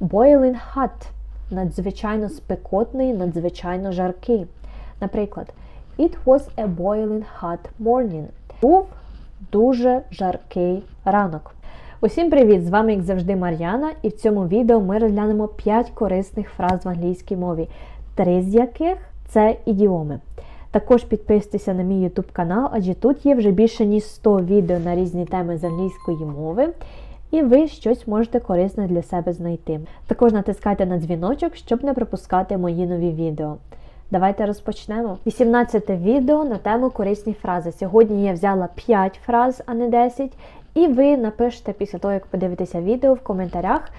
Boiling hot надзвичайно спекотний, надзвичайно жаркий. Наприклад, It was a boiling hot morning. Був дуже жаркий ранок. Усім привіт! З вами, як завжди, Мар'яна, і в цьому відео ми розглянемо 5 корисних фраз в англійській мові, три з яких це ідіоми. Також підписуйтеся на мій YouTube канал, адже тут є вже більше ніж 100 відео на різні теми з англійської мови, і ви щось можете корисне для себе знайти. Також натискайте на дзвіночок, щоб не пропускати мої нові відео. Давайте розпочнемо. 18 відео на тему корисні фрази. Сьогодні я взяла 5 фраз, а не 10. І ви напишете після того, як подивитеся відео в коментарях,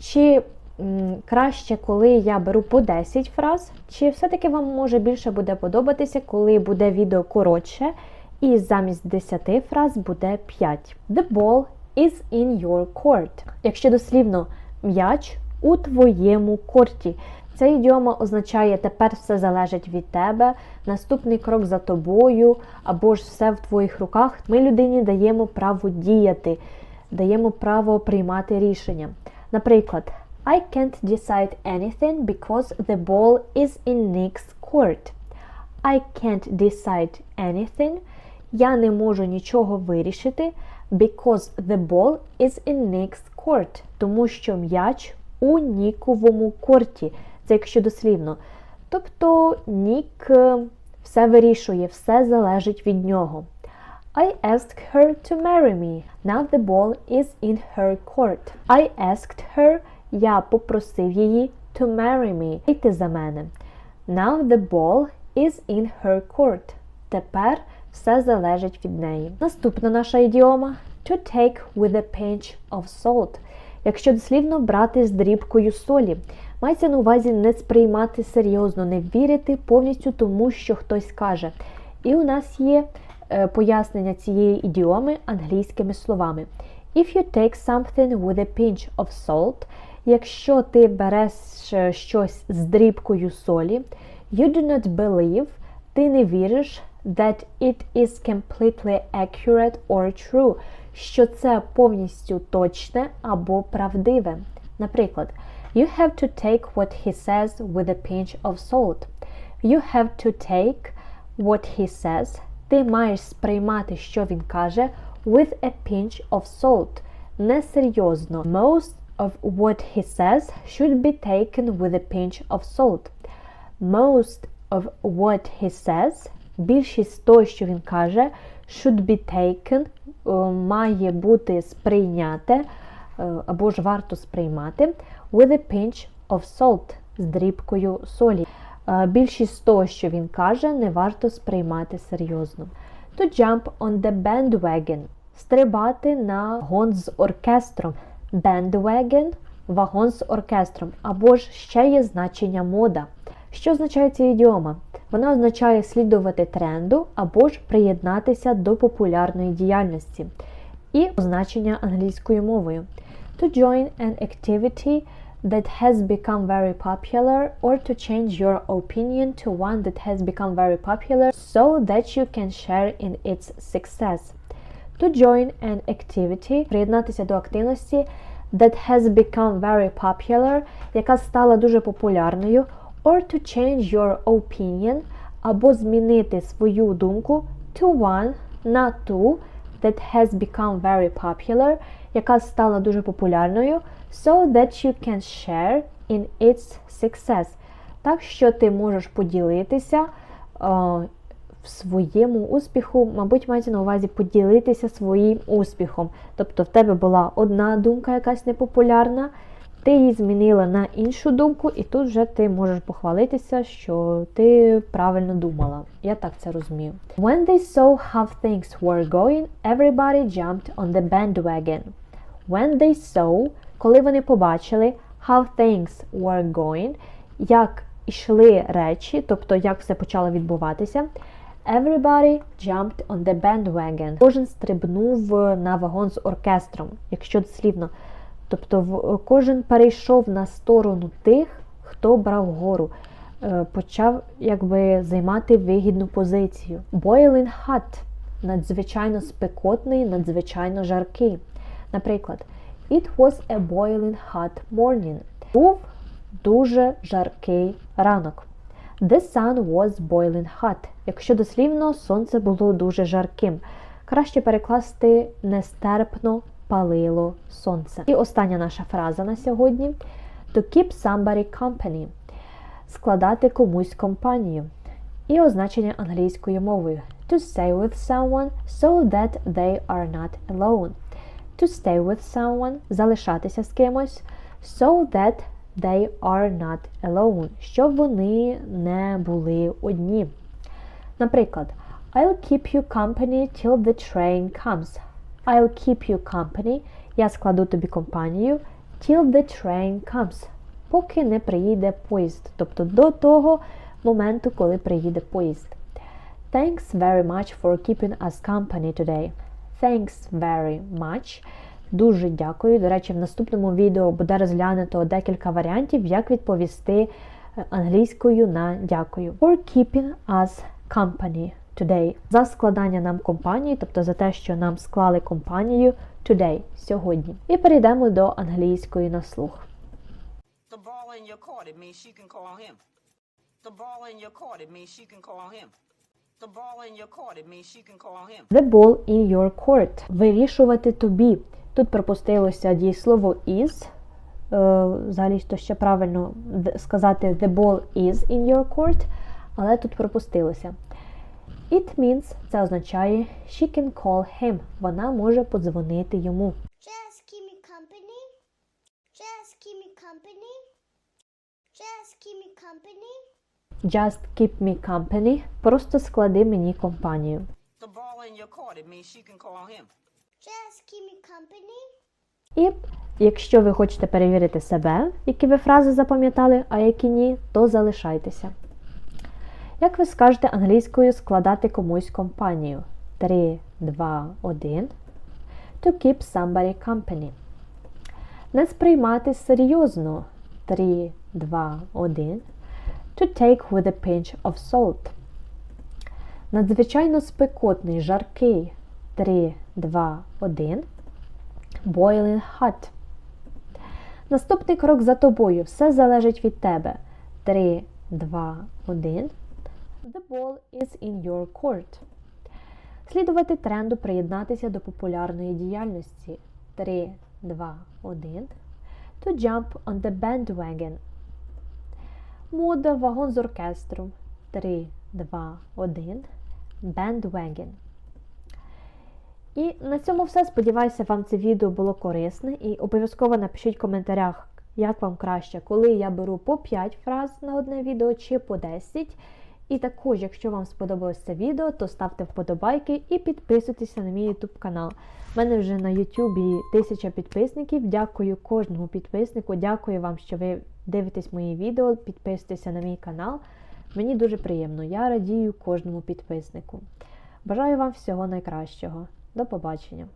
чи краще, коли я беру по 10 фраз, чи все-таки вам може більше буде подобатися, коли буде відео коротше, і замість 10 фраз буде 5. The ball is in your court. Якщо дослівно м'яч у твоєму корті. Ця ідіома означає тепер все залежить від тебе, наступний крок за тобою, або ж все в твоїх руках. Ми людині даємо право діяти, даємо право приймати рішення. Наприклад, I can't decide anything because the ball is in Nick's court. I can't decide anything. Я не можу нічого вирішити, because the ball is in Nick's court. Тому що м'яч у Ніковому корті. Це якщо дослівно. Тобто Нік е, все вирішує, все залежить від нього. I asked her to marry me. Now the ball is in her court. I asked her, я попросив її to marry me. Йти за мене. Now the ball is in her court. Тепер все залежить від неї. Наступна наша ідіома to take with a pinch of salt. Якщо дослівно брати з дрібкою солі. Мається на увазі не сприймати серйозно, не вірити повністю тому, що хтось каже. І у нас є е, пояснення цієї ідіоми англійськими словами. If you take something with a pinch of salt, якщо ти береш е, щось з дрібкою солі, you do not believe, ти не віриш that it is completely accurate or true, що це повністю точне або правдиве. Наприклад, You have to take what he says with a pinch of salt. You have to take what he says. Ти маєш сприймати, що він каже, with a pinch of salt. Несерйозно. Most of what he says should be taken with a pinch of salt. Most of what he says, більшість того, що він каже, should be taken, має бути сприйняте, або ж варто сприймати with a pinch of salt з дрібкою солі. Більшість того, що він каже, не варто сприймати серйозно. To jump on the bandwagon стрибати на гон з оркестром. Bandwagon – вагон з оркестром, або ж ще є значення мода. Що означає ця ідіома? Вона означає слідувати тренду або ж приєднатися до популярної діяльності. І значення англійською мовою. To join an activity that has become very popular or to change your opinion to one that has become very popular so that you can share in its success. To join an activity приєднатися до активності that has become very popular, яка стала дуже популярною, or to change your opinion, або змінити свою думку to one на tу that has become very popular, яка стала дуже популярною, so that you can share in its success. Так що ти можеш поділитися о, в своєму успіху, мабуть, мається на увазі поділитися своїм успіхом. Тобто в тебе була одна думка, якась непопулярна, ти її змінила на іншу думку, і тут вже ти можеш похвалитися, що ти правильно думала. Я так це розумію. When they saw how things were going, everybody jumped on the bandwagon. When they saw, коли вони побачили how things were going, як йшли речі, тобто як все почало відбуватися, everybody jumped on the bandwagon. Кожен стрибнув на вагон з оркестром, якщо дослівно. Тобто кожен перейшов на сторону тих, хто брав гору, почав якби займати вигідну позицію. Boiling hot надзвичайно спекотний, надзвичайно жаркий. Наприклад, It was a boiling hot morning. Був дуже жаркий ранок. The sun was boiling hot. Якщо дослівно, сонце було дуже жарким. Краще перекласти нестерпно палило сонце. І остання наша фраза на сьогодні: to keep somebody company. Складати комусь компанію. І означення англійською мовою to stay with someone so that they are not alone. To stay with someone залишатися з кимось so that they are not alone, щоб вони не були одні. Наприклад, I'll keep you company till the train comes. I'll keep you company. Я складу тобі компанію till the train comes. Поки не приїде поїзд. Тобто до того моменту, коли приїде поїзд. Thanks very much for keeping us company today. Thanks very much. Дуже дякую. До речі, в наступному відео буде розглянуто декілька варіантів, як відповісти англійською на дякую. For keeping us company today. За складання нам компанії, тобто за те, що нам склали компанію today, сьогодні. І перейдемо до англійської на слух. The ball in your court, it means she can call him. The ball in your court, it means she can call him. The ball in your court, it means she can call him. The ball in your court. Вирішувати тобі. Тут пропустилося дієслово is. Е, Взагалі, то ще правильно сказати the ball is in your court, але тут пропустилося. It means це означає she can call him. Вона може подзвонити йому. Just keep me company. Just keep me company. Just keep me company. Just keep me company. Просто склади мені компанію. The ball in your court, it means she can call him. Just keep me company. І якщо ви хочете перевірити себе, які ви фрази запам'ятали, а які ні, то залишайтеся. Як ви скажете англійською складати комусь компанію? 3, 2, 1. To keep somebody company. Не сприймати серйозно. 3, 2, 1. To take with a pinch of salt. Надзвичайно спекотний, жаркий. 3, 2, 1. Boiling hot. Наступний крок за тобою. Все залежить від тебе. 3, 2, 1. The ball is in your court. Слідувати тренду приєднатися до популярної діяльності. 3, 2, 1. To jump on the bandwagon. Мода вагон з оркестром. 3, 2, 1. Bandwagon. І на цьому все. Сподіваюся, вам це відео було корисне. І обов'язково напишіть в коментарях, як вам краще, коли я беру по 5 фраз на одне відео чи по 10. І також, якщо вам сподобалось це відео, то ставте вподобайки і підписуйтеся на мій YouTube канал. У мене вже на YouTube 1000 підписників. Дякую кожному підписнику. Дякую вам, що ви дивитесь мої відео, підписуєтеся на мій канал. Мені дуже приємно. Я радію кожному підписнику. Бажаю вам всього найкращого. До побачення!